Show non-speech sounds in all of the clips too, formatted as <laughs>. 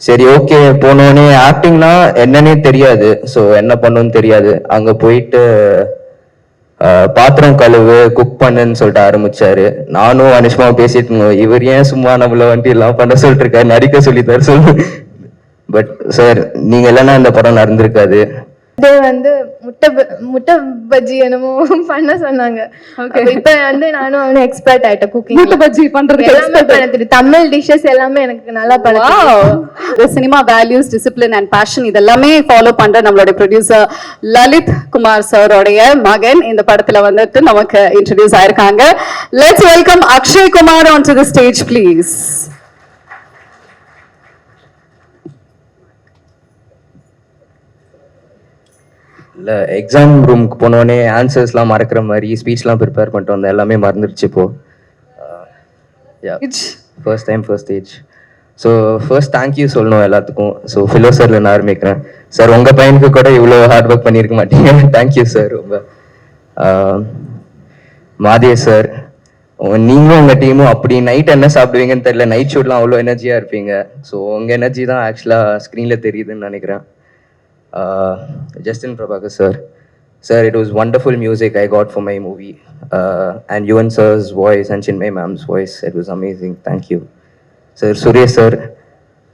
சரி ஓகே போனோடனே ஆக்டிங்னா என்னன்னே தெரியாது. ஸோ என்ன பண்ணுன்னு தெரியாது. அங்கே போயிட்டு பாத்திரம் கழுவு குக் பண்ணுன்னு சொல்லிட்டு ஆரம்பிச்சாரு. நானும் அனுஷ்மாவும் பேசிட்டு இருந்தோம். இவர் ஏன் சும்மா நம்மள வந்துட்டு எல்லாம் பண்ண சொல்லிட்டு இருக்காரு? நடிக்க சொல்லித்தாரு. சொல்லு பட் சார் நீங்க இல்லைன்னா இந்த படம் நடந்திருக்காது. டே வந்து முட்டை முட்டை பஜ்ஜி என்னமோ <laughs> பண்ண சொன்னாங்க. இப்ப வந்து நானும் அவனும் எக்ஸ்பர்ட் ஆயிட்டேன் குக்கிங் முட்டை பஜ்ஜி பண்றதுக்கு எல்லாமே பண்ண தெரியும் தமிழ் டிஷ்ஷஸ் எல்லாமே எனக்கு நல்லா பண்ண cinema values discipline and passion இதெல்லாமே ஃபாலோ பண்ற நம்மளுடைய ப்ரொடியூசர் லலித் குமார் சாரோடைய மகன் இந்த படத்துல வந்துட்டு நமக்கு இன்ட்ரடியூஸ் ஆயிருக்காங்க. Let's welcome Akshay Kumar on to the stage please இல்ல எக்ஸாம் ரூமுக்கு போனோடனே ஆன்சர்ஸ்லாம் மறக்கிற மாதிரி ஸ்பீச்லாம் ப்ரிப்பேர் பண்ணிட்டு வந்தேன். எல்லாமே மறந்துருச்சு இப்போ. First time first stage so first thank you சொல்லணும் எல்லாத்துக்கும். ஸோ ஃபிலோ சார்ல நான் ஆரம்பிக்கிறேன். சார் உங்க பையனுக்கு கூட இவ்வளோ ஹார்ட் ஒர்க் பண்ணியிருக்க மாட்டீங்க. <laughs> தேங்க்யூ சார் ரொம்ப. ஆஹ், மாதேஷ் சார் நீங்களும் உங்க டீமும் அப்படி நைட் என்ன சாப்பிடுவீங்கன்னு தெரியல. நைட் ஷூட்லாம் அவ்வளோ எனர்ஜியா இருப்பீங்க. ஸோ உங்க எனர்ஜி தான் ஆக்சுவலாக ஸ்க்ரீன்ல தெரியுதுன்னு நினைக்கிறேன். uh, Justin Prabhakar sir sir it was wonderful music I got for my movie. Uh, and Yuan sir's voice and Chinmay ma'am's voice, it was amazing. Sir you. Sir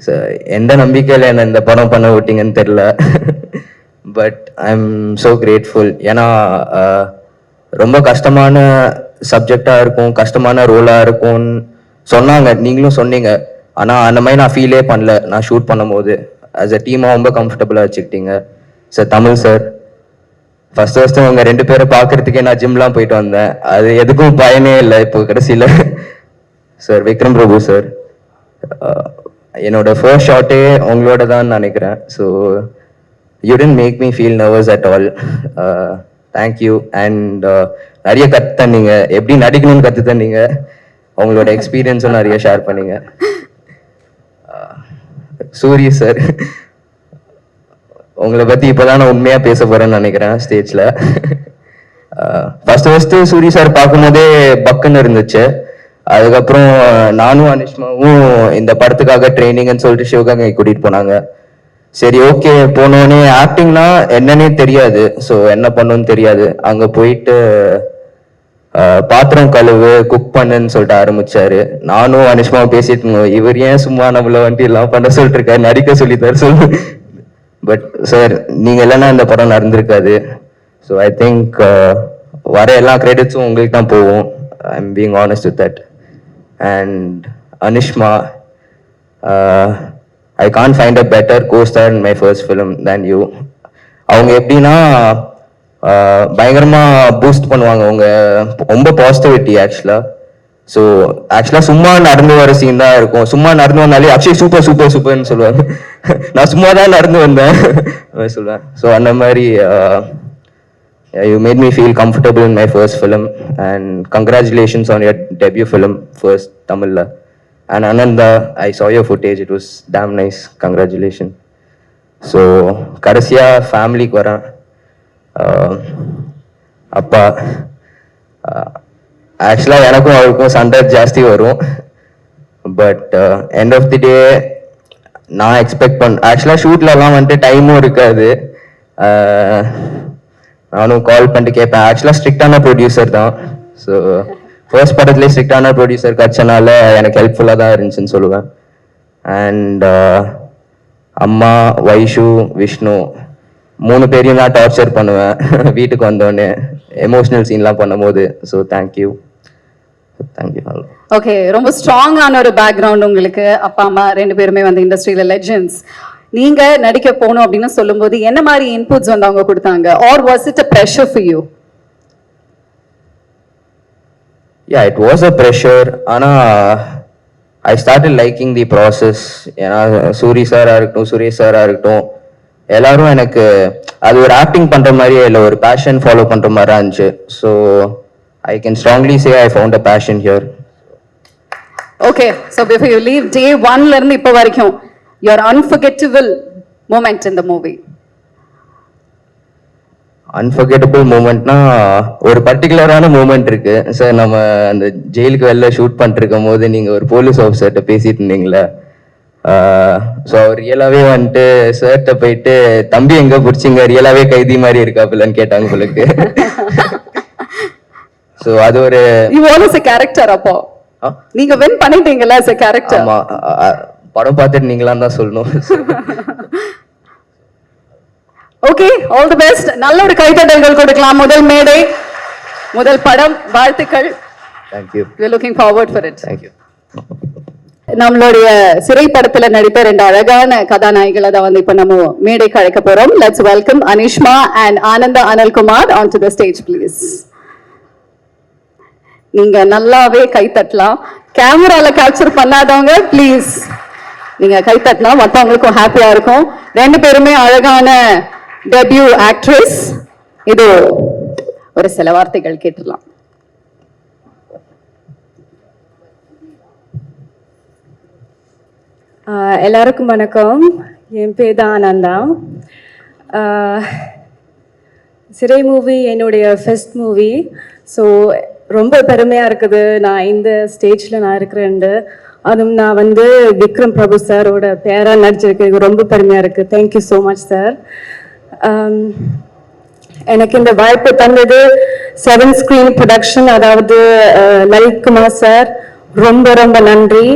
sir எந்த நம்பிக்கையில் என்னை இந்த படம் பண்ண விட்டீங்கன்னு தெரில but I am so grateful ஏன்னா ரொம்ப கஷ்டமான சப்ஜெக்டாக இருக்கும் கஷ்டமான ரோலாக இருக்கும்னு சொன்னாங்க நீங்களும் சொன்னீங்க ஆனால் அந்த மாதிரி நான் ஃபீலே பண்ணல நான் ஷூட் பண்ணும்போது அஸ் அ டீமாக ரொம்ப கம்ஃபர்டபுளாக வச்சுக்கிட்டீங்க. Sir Tamil sir first first அவங்க ரெண்டு பேரை பார்க்கறதுக்கே நான் ஜிம்லாம் போயிட்டு வந்தேன். அது எதுக்கும் பயனே இல்லை. இப்போ கடைசியில் சார் விக்ரம் பிரபு சார் என்னோட ஃபர்ஸ்ட் ஷாட்டே உங்களோட தான் நினைக்கிறேன். So you didn't make me feel nervous at all thank you and நிறைய கற்று தந்தீங்க எப்படி நடிக்கணும்னு கற்று தந்தீங்க உங்களோட எக்ஸ்பீரியன்ஸும் நிறைய ஷேர் பண்ணீங்க. சூரிய சார். உங்களை பத்தி இப்பதான் நான் உண்மையா பேச போறேன்னு நினைக்கிறேன் ஸ்டேஜ்ல ஃபர்ஸ்ட் ஃபர்ஸ்ட் சூரிய சார் பார்க்கும்போதே பக்குன்னு இருந்துச்சு. அதுக்கப்புறம் நானும் அனிஷ்மாவும் இந்த படத்துக்காக ட்ரைனிங்னு சொல்லிட்டு சிவகங்கை கூட்டிட்டு போனாங்க. சரி ஓகே போனோடனே ஆக்டிங்னா என்னன்னே தெரியாது. ஸோ என்ன பண்ணணும்னு தெரியாது. அங்க போயிட்டு பாத்திரம் கழுவு குக் பண்ணுன்னு சொல்லிட்டு ஆரம்பிச்சாரு. நானும் அனுஷ்மாவும் பேசிட்டு இருந்தோம். இவர் ஏன் சும்மா நம்மள வந்துட்டு எல்லாம் பண்ண சொல்லிட்டு இருக்காரு நடிக்க சொல்லித்தாரு சொல்லு. பட் சார் நீங்க இல்லைன்னா இந்த படம் நடந்திருக்காது. ஸோ ஐ திங்க் வர எல்லா கிரெடிட்ஸும் உங்களுக்கு தான் போகும். I am being honest with that and Anushma I can't find a better costar in my first film than you அவங்க எப்படின்னா பயங்கரமா பூஸ்ட் பண்ணுவாங்க. அவங்க ரொம்ப பாசிட்டிவிட்டி ஆக்சுவலா ஸோ ஆக்சுவலாக சும்மா நடந்து வர சீன் தான் இருக்கும். சும்மா நடந்து வந்தாலே அக்ஷய் சூப்பர் சூப்பர் சூப்பர்னு சொல்லுவாங்க. <laughs> நான் சும்மா தான் நடந்து வந்தேன். <laughs> சொல்லுவேன். ஸோ அந்த மாதிரி you made me feel comfortable in my first film and congratulations on your debut film first தமிழில் and Ananda I saw your footage it was damn nice congratulation so கடைசியாக ஃபேமிலிக்கு வரேன். அப்பா ஆக்சுவலாக எனக்கும் அவருக்கும் சண்டை ஜாஸ்தி வரும். But end of the day நான் எக்ஸ்பெக்ட் பண்ண ஆக்சுவலாக ஷூட்லலாம் வந்துட்டு டைமும் இருக்காது. நானும் கால் பண்ணிட்டு கேட்பேன் ஆக்சுவலாக ஸ்ட்ரிக்டான ப்ரொடியூசர் தான். ஸோ ஃபர்ஸ்ட் படத்துலேயே ஸ்ட்ரிக்டான ப்ரொடியூசர் கிடச்சனால எனக்கு ஹெல்ப்ஃபுல்லாக தான் இருந்துச்சுன்னு சொல்லுவேன். அண்ட் அம்மா வைஷு விஷ்ணு மூணு பேரையும் நான் டார்ச்சர் பண்ணுவேன். <laughs> வீட்டுக்கு வந்தோடனே எமோஷனல் சீன்லாம் பண்ணும்போது. ஸோ தேங்க்யூ தேங்க்யூ ஓகே ரொம்ப ஸ்ட்ராங்கான ஒரு பேக்ரவுண்ட் உங்களுக்கு. அப்பா அம்மா ரெண்டு பேருமே வந்து இண்டஸ்ட்ரியில லெஜெண்ட்ஸ் நீங்க நடிக்க போகணும் அப்படின்னு சொல்லும்போது என்ன மாதிரி இன்புட்ஸ் வந்து அவங்க கொடுத்தாங்க? Or was it a pressure for you yeah it was a pressure ஆனால் I started liking the process ஏன்னா சூரி சாராக இருக்கட்டும் சுரேஷ் சாராக இருக்கட்டும் எல்லாரும் எனக்கு அது ஒரு ஆக்டிங் பண்ணுற மாதிரியே இல்லை ஒரு பேஷன் ஃபாலோ பண்ணுற மாதிரி இருந்துச்சு. So I can strongly say I found a passion here okay so before you leave day ஒன்ல இருந்து இப்போ வரைக்கும் யுவர் அன்ஃபர்கெட்டபிள் மூமெண்ட் இந்த மூவி அன்ஃபர்கெட்டபிள் மூமெண்ட்னா ஒரு பர்டிகுலரான மூமெண்ட் இருக்கு. சார் நம்ம அந்த ஜெயிலுக்கு வெளில ஷூட் பண்ணிருக்கும் போது நீங்க ஒரு போலீஸ் ஆஃபீஸர்கிட்ட பேசிட்டு இருந்தீங்களே ஸோ அவர் ரியலாகவே வந்துட்டு சார்கிட்ட போயிட்டு தம்பி எங்கே பிடிச்சிங்க? ரியலாகவே கைதி மாதிரி இருக்காப்புலன்னு கேட்டாங்க உங்களுக்கு. ஸோ அது ஒரு யூ a கேரக்டர் அப்போ? நீங்க வின் பண்ணிட்டீங்கல்ல a கேரக்டர் ஆமா படம் பார்த்துட்டு நீங்களாம் தான் சொல்லணும். ஓகே ஆல் தி பெஸ்ட் நல்ல ஒரு கைத்தட்டல்கள் கொடுக்கலாம் முதல் மேடை. முதல் படம் வாழ்த்துக்கள். Thank you we are looking forward for it. Thank you நம்மளுடைய சிறை படத்துல நடித்த ரெண்டு அழகான கதாநாயகளை தான் வந்து இப்ப நம்ம மேடைக்கு அழைக்க போறோம். Let's welcome Anishma and Ananda Analkumar on to the stage please நீங்க நல்லாவே கை தட்டலாம். கேமரால கேப்சர் பண்ணாதவங்க ப்ளீஸ் நீங்க கை தட்டினா மற்றவங்களுக்கும் ஹாப்பியா இருக்கும். ரெண்டு பேருமே அழகான டெபியூ ஆக்ட்ரஸ் இது ஒரு சில வார்த்தைகள் கேட்டுடலாம். எல்லாருக்கும் வணக்கம். என் பேர் தான் ஆனந்தா சிறை மூவி என்னுடைய ஃபஸ்ட் மூவி ஸோ ரொம்ப பெருமையாக இருக்குது. நான் இந்த ஸ்டேஜில் நான் இருக்கிறேன் அதுவும் நான் வந்து விக்ரம் பிரபு சாரோட பேராக நடிச்சிருக்கேன். எனக்கு ரொம்ப பெருமையாக இருக்குது தேங்க்யூ ஸோ மச் சார் எனக்கு இந்த வாய்ப்பு தந்தது செவன் ஸ்க்ரீன் ப்ரொடக்ஷன் அதாவது அஹ், லலித் குமார் சார். ரொம்ப ரொம்ப நன்றி.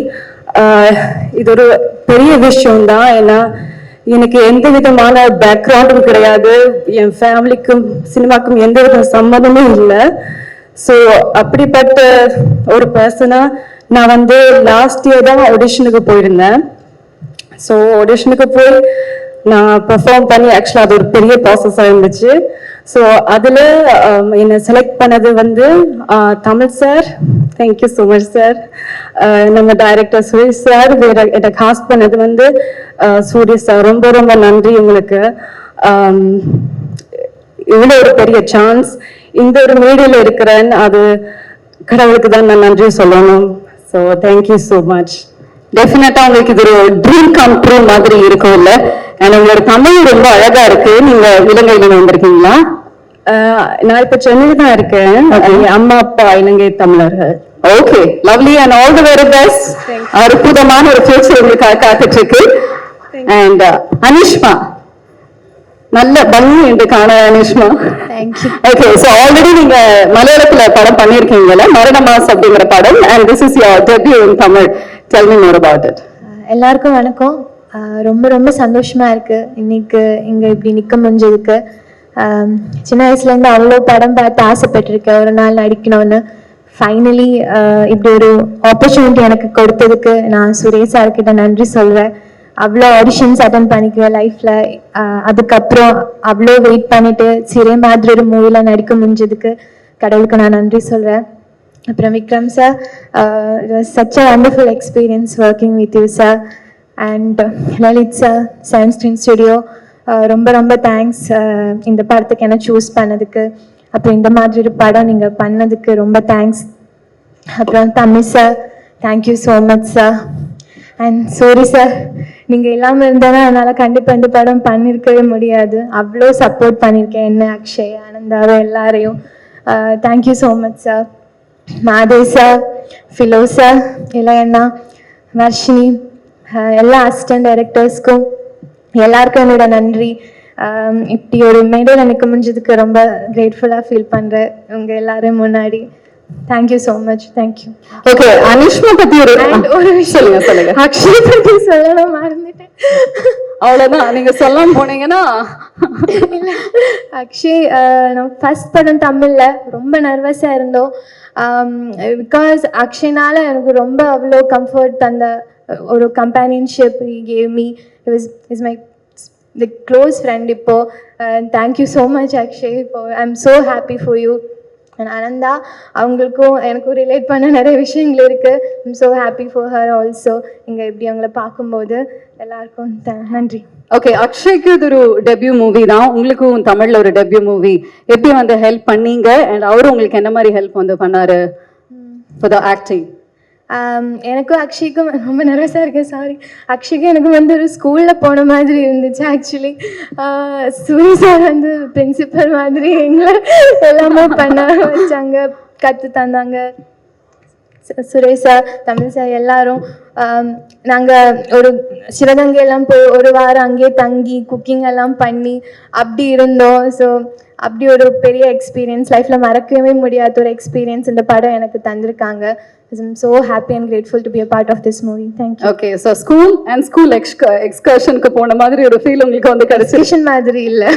இது ஒரு பெரிய விஷயம் தான் ஏன்னா எனக்கு எந்த விதமான பேக்ரவுண்டும் கிடையாது. என் ஃபேமிலிக்கும் சினிமாக்கும் எந்த வித சம்மந்தமும் இல்லை. ஸோ அப்படிப்பட்ட ஒரு பர்சனாக நான் வந்து லாஸ்ட் இயர் தான் ஆடிஷனுக்கு போயிருந்தேன். ஸோ ஆடிஷனுக்கு போய் நான் பெர்ஃபார்ம் பண்ணி ஆக்சுவலாக அது ஒரு பெரிய ப்ராசஸாக இருந்துச்சு. ஸோ அதில் um, என்னை செலக்ட் பண்ணது வந்து Tamil sir thank you so much sir நம்ம டைரக்டர் சுரேஷ் சார் வேற என்னை காஸ்ட் பண்ணது வந்து சூரிய சார் ரொம்ப ரொம்ப நன்றி உங்களுக்கு. இவ்வளோ ஒரு பெரிய சான்ஸ் இந்த ஒரு மீடியில் இருக்கிறேன். அது கடவுளுக்கு தான் நான் நன்றி சொல்லணும். ஸோ தேங்க்யூ ஸோ மச் டெஃபினட்டா உங்களுக்கு இது ஒரு ட்ரீம் கம் ட்ரூ மாதிரி இருக்கும் இல்ல அண்ட் உங்களோட தமிழ் ரொம்ப அழகா இருக்கு. நீங்க இலங்கையில வந்திருக்கீங்களா? நான் இப்ப சென்னையில் தான் இருக்கேன். என் அம்மா அப்பா இலங்கை தமிழர்கள். Okay lovely and all the very best அற்புதமான ஒரு ஃபியூச்சர் உங்களுக்காக காத்துட்டு இருக்கு அண்ட் அனிஷ்மா. நல்ல பங்கு என்று காண அனிஷ்மா. ஓகே சோ ஆல்ரெடி நீங்க மலையாளத்துல படம் பண்ணிருக்கீங்கல்ல மரண மாஸ் அப்படிங்கிற படம் and this is your debut in Tamil tell me more about it எல்லாருக்கும் வணக்கம். ரொம்ப ரொம்ப சந்தோஷமா இருக்கு. இன்னைக்கு இங்க இப்படி நிக்க முடிஞ்சதுக்கு. Um, சின்ன வயசுலேருந்து அவ்வளோ படம் பார்த்து ஆசைப்பட்டிருக்கேன் ஒரு நாள் நடிக்கணும்னு. ஃபைனலி uh, இப்படி ஒரு ஆப்பர்ச்சுனிட்டி எனக்கு கொடுத்ததுக்கு நான் சுரேஷ் சார்கிட்ட நன்றி சொல்கிறேன் அவ்வளோ ஆடிஷன்ஸ் அட்டன் பண்ணிக்குவேன் லைஃப்பில் அதுக்கப்புறம் அவ்வளோ வெயிட் பண்ணிட்டு சிறை மாதிரி ஒரு மூவியில் நடிக்க முடிஞ்சதுக்கு கடவுளுக்கு நான் நன்றி சொல்கிறேன் அப்புறம் Vikram sir such a wonderful experience working with you sir and Lalit sir science studio ரொம்ப ரொம்ப தேங்க்ஸ் இந்த படத்துக்கு என்ன சூஸ் பண்ணதுக்கு. அப்புறம் இந்த மாதிரி ஒரு படம் நீங்கள் பண்ணதுக்கு ரொம்ப தேங்க்ஸ் அப்புறம் Tamil sir thank you so much sir and sorry sir நீங்கள் இல்லாமல் இருந்தால் என்னால் கண்டிப்பாக இந்த படம் பண்ணியிருக்கவே முடியாது. அவ்வளோ சப்போர்ட் பண்ணியிருக்கேன் என்ன அக்ஷய் ஆனந்தாவை எல்லாரையும். Thank you so much sir Mathe sir Philo sir Ilayanna Varshini எல்லா அசிஸ்டன்ட் டைரக்டர்ஸ்க்கும் எல்லாருக்கும் என்னோட நன்றி. இப்படி ஒரு மேடையில் நிற்க முடிஞ்சதுக்கு ரொம்ப கிரேட்ஃபுல்லாக ஃபீல் பண்ணுறேன் உங்கள் எல்லாரும் முன்னாடி. Thank you so much thank you okay Anishma பத்தி ஒரு ஒரு விஷயம். சொல்லுங்க அக்ஷய் பற்றி சொல்லணும் மறந்துட்டேன். அவ்வளவுதான். நீங்க சொல்லாம போனீங்கன்னா <laughs> அக்ஷய் நம்ம ஃபர்ஸ்ட் படம் தமிழ்ல. ரொம்ப நர்வஸா இருந்தோம். பிகாஸ் அக்ஷய்னால எனக்கு ரொம்ப அவ்வளோ கம்ஃபர்ட் தந்த ஒரு companionship gave me is is my the close friend இப்போ. Thank you so much Akshay இப்போ I am so happy for you and Ananda அவங்களுக்கும் எனக்கும் ரிலேட் பண்ண நிறைய விஷயங்கள் இருக்கு. I'm so happy for her also இங்கே இப்படி அவங்கள பார்க்கும்போது எல்லாருக்கும் நன்றி. ஓகே அக்ஷய்க்கு இது ஒரு டெபியூ மூவி தான். உங்களுக்கும் தமிழ்ல ஒரு டெபியூ மூவி எப்படி வந்து ஹெல்ப் பண்ணீங்க? அண்ட் அவரும் உங்களுக்கு என்ன மாதிரி ஹெல்ப் வந்து பண்ணாரு? ஃபார் த ஆக்டிங் Um, எனக்கும் அக்ஷய்க்கும் ரொம்ப நர்வஸாக இருக்கேன். சாரி அக்ஷய்க்கும் எனக்கு வந்து ஒரு ஸ்கூலில் போன மாதிரி இருந்துச்சு ஆக்சுவலி சூரி சார் வந்து பிரின்சிபல் மாதிரி எங்களை எல்லாமே பண்ண வச்சாங்க கற்று தந்தாங்க. சு- சுரேஷ் சார் தமிழ் சார் எல்லாரும் um, நாங்கள் ஒரு சிவகங்கை எல்லாம் போய் ஒரு வாரம் அங்கேயே தங்கி குக்கிங் எல்லாம் பண்ணி அப்படி இருந்தோம். ஸோ அப்படி ஒரு பெரிய எக்ஸ்பீரியன்ஸ் லைஃப்பில் மறக்கவே முடியாத ஒரு எக்ஸ்பீரியன்ஸ் இந்த படம் எனக்கு தந்திருக்காங்க. I'm so happy and grateful to be a part of this movie thank you okay so school and school எக்ஸ்கர்ஷனுக்கு போன மாதிரி ஒரு ஃபீல் உங்களுக்கு வந்து கிடைச்சு ஸ்டேஷன் மாதிரி இல்ல. <laughs>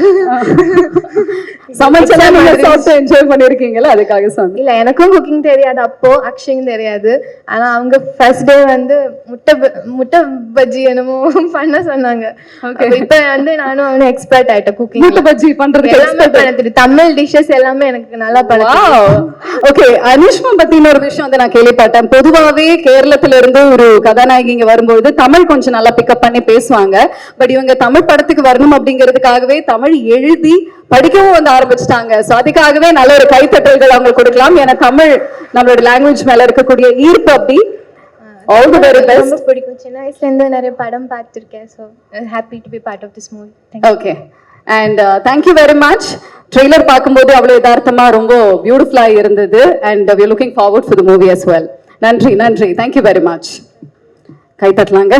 சமைச்செல்லாம் நீங்க சாப்பிட்டு என்ஜாய் பண்ணிருக்கீங்கல்ல அதுக்காக சொன்னேன். இல்ல எனக்கும் குக்கிங் தெரியாது அப்போ அக்ஷயும் தெரியாது. ஆனா அவங்க ஃபர்ஸ்ட் டே வந்து முட்டை முட்டை பஜ்ஜி என்னமோ <laughs> பண்ண சொன்னாங்க. இப்ப வந்து நானும் அவனும் எக்ஸ்பர்ட் ஆயிட்டேன் குக்கிங் முட்டை பஜ்ஜி பண்றதுக்கு பண்ண தெரியும். தமிழ் டிஷ்ஷஸ் எல்லாமே எனக்கு நல்லா பண்ண தெரியும். ஓகே அனிஷ்மா பத்தின ஒரு விஷயம் வந்து நான் கேள்விப்பட்டேன். பொதுவாவே கேரளத்துல இருந்து ஒரு கதாநாயகி இங்க வரும்போது தமிழ் கொஞ்சம் நல்லா பிக்கப் பண்ணி பேசுவாங்க. பட் இவங்க தமிழ் படத்துக்கு வரணும் அப்படிங்கிறதுக்காகவே தமிழ் எழுதி படிக்கவும் வந்து ஆரம்பிச்சிட்டாங்க. சோ அதுக்காகவே நல்ல ஒரு கைத்தட்டல்கள் அவங்க கொடுக்கலாம். ஏன்னா தமிழ் நம்மளோட லாங்குவேஜ் மேல இருக்கக்கூடிய ஈர்ப்பு அப்படி. ஆல் தி வெரி பெஸ்ட் ரொம்ப பிடிக்கும். சின்ன வயசுல இருந்து நிறைய படம் பார்த்திருக்கேன். So happy to be part of this movie okay and thank you very much trailer பார்க்கும்போது அவ்வளவு யதார்த்தமாக ரொம்ப பியூட்டிஃபுல்லா இருந்தது. And we looking forward for the movie as well நன்றி நன்றி. தேங்க்யூ வெரி மச் கை தட்டலாங்க.